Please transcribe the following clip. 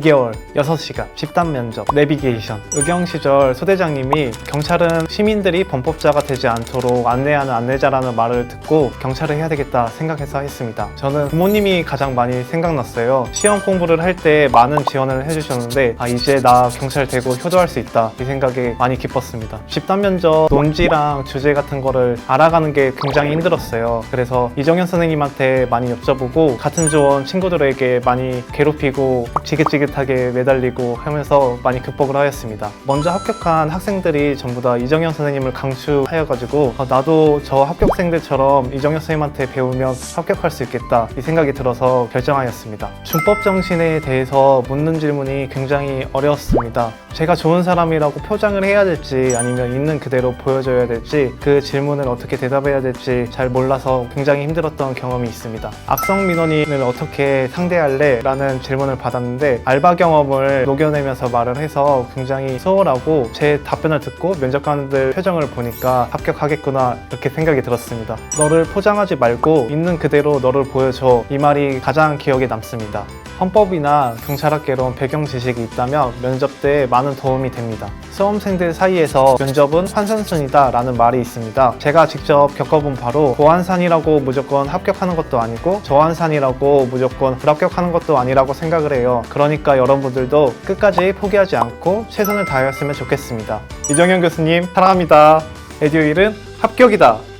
2개월, 6시간, 집단 면접, 내비게이션. 의경 시절 소대장님이 경찰은 시민들이 범법자가 되지 않도록 안내하는 안내자라는 말을 듣고 경찰을 해야 되겠다 생각해서 했습니다. 저는 부모님이 가장 많이 생각났어요. 시험 공부를 할 때 많은 지원을 해주셨는데 아 이제 나 경찰 되고 효도할 수 있다 이 생각에 많이 기뻤습니다. 집단 면접 논지랑 주제 같은 거를 알아가는 게 굉장히 힘들었어요. 그래서 이정현 선생님한테 많이 여쭤보고 같은 조원 친구들에게 많이 괴롭히고 지긋지긋 하게 매달리고 하면서 많이 극복을 하였습니다. 먼저 합격한 학생들이 전부 다 이정현 선생님을 강추하여가지고 아, 나도 저 합격생들처럼 이정현 선생님한테 배우면 합격할 수 있겠다 이 생각이 들어서 결정하였습니다. 준법 정신에 대해서 묻는 질문이 굉장히 어려웠습니다. 제가 좋은 사람이라고 포장을 해야 될지 아니면 있는 그대로 보여줘야 될지 그 질문을 어떻게 대답해야 될지 잘 몰라서 굉장히 힘들었던 경험이 있습니다. 악성 민원인을 어떻게 상대할래? 라는 질문을 받았는데 알바 경험을 녹여내면서 말을 해서 굉장히 소홀하고 제 답변을 듣고 면접관들 표정을 보니까 합격하겠구나 이렇게 생각이 들었습니다. 너를 포장하지 말고 있는 그대로 너를 보여줘 이 말이 가장 기억에 남습니다. 헌법이나 경찰학개론 배경 지식이 있다면 면접 때 많은 도움이 됩니다. 수험생들 사이에서 면접은 환산순이다 라는 말이 있습니다. 제가 직접 겪어본 바로 고환산이라고 무조건 합격하는 것도 아니고 저환산이라고 무조건 불합격하는 것도 아니라고 생각을 해요. 그러니까 여러분들도 끝까지 포기하지 않고 최선을 다하였으면 좋겠습니다. 이정현 교수님 사랑합니다. 에듀일은 합격이다.